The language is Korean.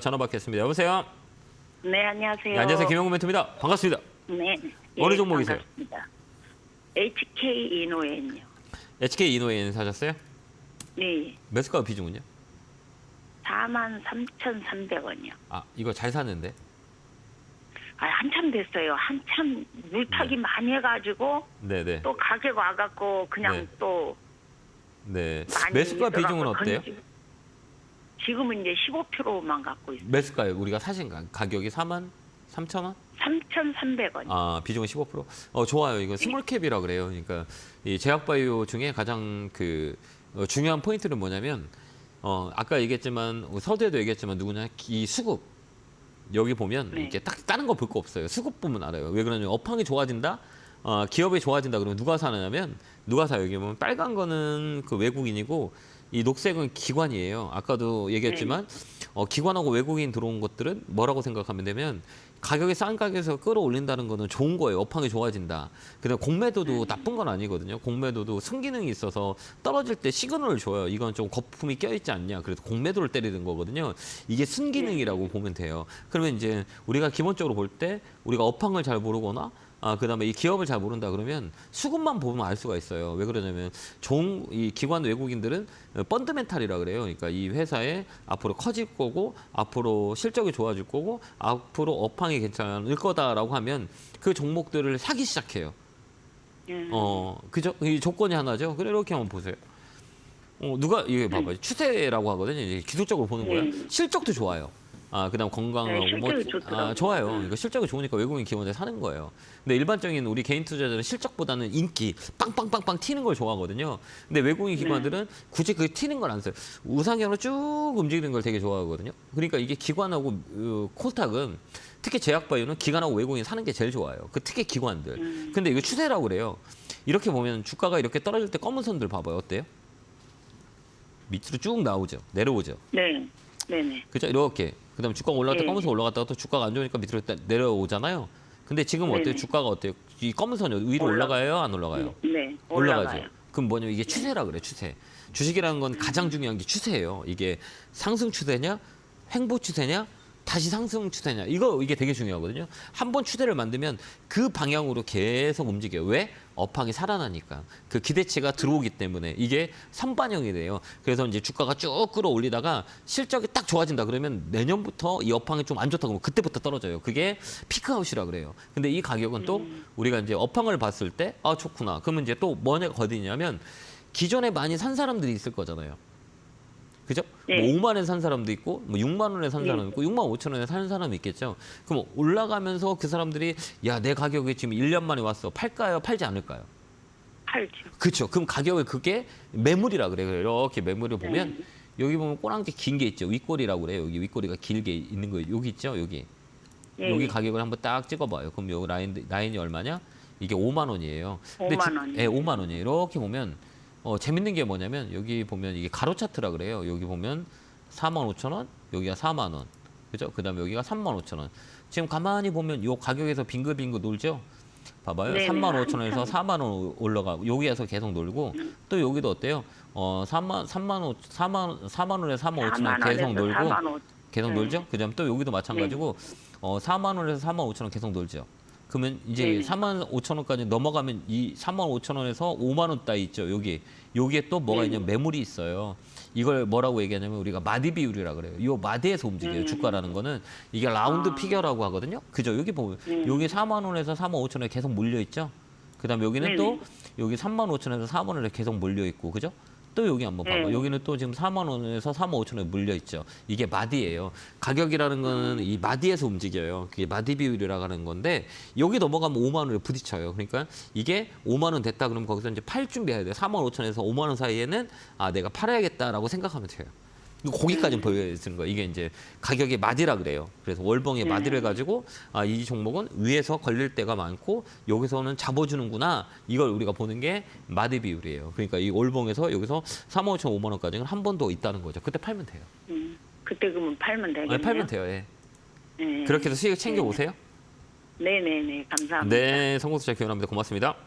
전화 받겠습니다. 여보세요. 네, 안녕하세요. 네, 안녕하세요. 김영구 멘토입니다. 반갑습니다. 네. 어느 종목이세요? 반갑습니다. HK 이노엔요. HK 이노엔 사셨어요? 네. 매수가 비중은요? 4만 3,300원이요. 아 이거 잘 샀는데. 아, 한참 됐어요. 한참 물타기 네. 많이 해가지고 네네. 또 가격 와갖고 그냥 네. 또 네. 매수가 비중은 어때요? 건지- 지금은 이제 15%만 갖고 있어요. 매수가요. 우리가 사신 가- 가격이 4만 3천 원? 3,300원. 아 비중은 15%. 어 좋아요. 이거 스몰캡이라 그래요. 그러니까 이 제약바이오 중에 가장 그 어, 중요한 포인트는 뭐냐면 어 아까 얘기했지만 서두에도 얘기했지만 누구냐 이 수급 여기 보면 네. 이렇게 딱 다른 거 볼 거 없어요. 수급 보면 알아요. 왜 그러냐면 업황이 좋아진다. 어, 기업이 좋아진다 그러면 누가 사느냐면 누가 사요? 여기 보면 빨간 거는 그 외국인이고 이 녹색은 기관이에요. 아까도 얘기했지만 어, 기관하고 외국인 들어온 것들은 뭐라고 생각하면 되면 가격이 싼 가격에서 끌어올린다는 거는 좋은 거예요. 업황이 좋아진다. 그다음 공매도도 나쁜 건 아니거든요. 공매도도 순기능이 있어서 떨어질 때 시그널을 줘요. 이건 좀 거품이 껴있지 않냐. 그래서 공매도를 때리는 거거든요. 이게 순기능이라고 보면 돼요. 그러면 이제 우리가 기본적으로 볼 때 우리가 업황을 잘 모르거나 아, 그 다음에 이 기업을 잘 모른다 그러면 수급만 보면 알 수가 있어요. 왜 그러냐면 좋은 이 기관 외국인들은 펀드멘탈이라 그래요. 그러니까 이 회사에 앞으로 커질 거고 앞으로 실적이 좋아질 거고 앞으로 업황이 괜찮을 거다라고 하면 그 종목들을 사기 시작해요. 음. 어, 그죠? 이 조건이 하나죠. 그래 이렇게 한번 보세요. 어, 누가 이게 봐봐요. 추세라고 하거든요. 이제 기술적으로 보는 거예요. 네. 실적도 좋아요. 아, 그다음 건강하고 네, 뭐 실적이 좋더라고요. 아, 좋아요. 음. 이거 실적이 좋으니까 외국인 기관에 사는 거예요. 근데 일반적인 우리 개인 투자자는 실적보다는 인기 빵빵빵빵 튀는 걸 좋아하거든요. 근데 외국인 기관들은 굳이 그 튀는 걸 안 써요. 우상향으로 쭉 움직이는 걸 되게 좋아하거든요. 그러니까 이게 기관하고 어, 코스닥은 특히 제약바이오는 기관하고 외국인 사는 게 제일 좋아요. 그 특히 기관들. 음. 근데 이거 추세라고 그래요. 이렇게 보면 주가가 이렇게 떨어질 때 검은 선들 봐봐요. 어때요? 밑으로 쭉 나오죠. 내려오죠. 네. 네네. 그죠? 이렇게. 그다음에 주가가 올라갔다 네. 검은 선 올라갔다가 또 주가가 안 좋으니까 밑으로 딱 내려오잖아요. 근데 지금 어때요? 주가가 어때요? 이 검은 선이 위로 올라- 올라가요? 안 올라가요? 네. 올라가죠. 올라가요. 그럼 뭐냐면 이게 추세라 그래 추세. 주식이라는 건 가장 중요한 게 추세예요. 이게 상승 추세냐, 횡보 추세냐, 다시 상승 추세냐. 이거 이게 되게 중요하거든요. 한 번 추세를 만들면 그 방향으로 계속 움직여요. 왜? 업황이 살아나니까. 그 기대치가 들어오기 때문에 이게 선반영이 돼요. 그래서 이제 주가가 쭉 끌어올리다가 실적이 딱 좋아진다 그러면 내년부터 이 업황이 좀 안 좋다 그러면 그때부터 떨어져요. 그게 피크아웃이라 그래요. 근데 이 가격은 또 우리가 이제 업황을 봤을 때 아 좋구나. 그러면 이제 또 뭐냐 거디냐면 기존에 많이 산 사람들이 있을 거잖아요. 그죠? 네. 뭐 5만 원에 산 사람도 있고 뭐 6만 원에 산 네. 사람도 있고 6만 5천 원에 사는 사람이 있겠죠. 그럼 올라가면서 그 사람들이 야 내 가격이 지금 1년 만에 왔어. 팔까요? 팔지 않을까요? 팔죠. 그렇죠. 그럼 가격을 그게 매물이라 그래요. 이렇게 매물을 보면 여기 보면 꼬랑지 긴 게 있죠. 윗꼬리라고 그래요. 여기 윗꼬리가 길게 있는 거 여기 있죠. 여기. 예. 여기 가격을 한번 딱 찍어봐요. 그럼 여기 라인 라인이 얼마냐? 이게 5만 원이에요. 5만 원이요. 예, 5만 원이에요. 이렇게 보면 어, 재밌는 게 뭐냐면 여기 보면 이게 가로 차트라 그래요. 여기 보면 4만 5천 원, 여기가 4만 원, 그죠? 그다음에 여기가 3만 5천 원. 지금 가만히 보면 요 가격에서 빙글빙글 놀죠. 봐봐요. 네네, 3만 5천 원에서 한참. 4만 원 올라가고 여기에서 계속 놀고 또 여기도 어때요? 어 3만 3만 5 4만 4만 원에 4만 5천 원 4만 계속 원에서 놀고 4만 5 계속 네. 놀죠. 그다음 또 여기도 마찬가지고 어 4만 원에서 4만 5천 원 계속 놀죠. 그러면 이제 네네. 4만 5천 원까지 넘어가면 이 4만 5천 원에서 5만 원 따위 있죠. 여기 여기에 또 뭐가 네네. 있냐면 매물이 있어요. 이걸 뭐라고 얘기하냐면 우리가 마디 비율이라 그래요. 이 마디에서 움직여요. 음. 주가라는 거는 이게 라운드 아. 피겨라고 하거든요. 그죠? 여기 보면 네. 여기 4만 원에서 4만 5천 원에 계속 몰려 있죠. 그다음에 여기는 네네. 또 여기 3만 5천에서 4만 원에 계속 몰려 있고 그죠? 또 여기 한번 봐봐. 네. 여기는 또 지금 4만 원에서 4만 5천 원에 물려 있죠. 이게 마디예요. 가격이라는 거는 이 마디에서 움직여요. 그게 마디 비율이라고 하는 건데 여기 넘어가면 5만 원에 부딪혀요. 그러니까 이게 5만 원 됐다 그러면 거기서 이제 팔 준비해야 돼요. 4만 5천에서 5만 원 사이에는 아 내가 팔아야겠다라고 생각하면 돼요. 이거 거기까지 보여주는 거예요. 이게 이제 가격의 마디라 그래요. 그래서 월봉의 네. 마디를 가지고 아, 이 종목은 위에서 걸릴 때가 많고 여기서는 잡아주는구나. 이걸 우리가 보는 게 마디 비율이에요. 그러니까 이 월봉에서 여기서 3만 5천 5만 원까지는 한 번 더 있다는 거죠. 그때 팔면 돼요. 음. 그때 그러면 팔면 되겠네요. 아니, 팔면 돼요. 예. 네. 그렇게 해서 수익 챙겨 오세요. 네네네. 감사합니다. 네, 성공 투자 기원합니다. 고맙습니다.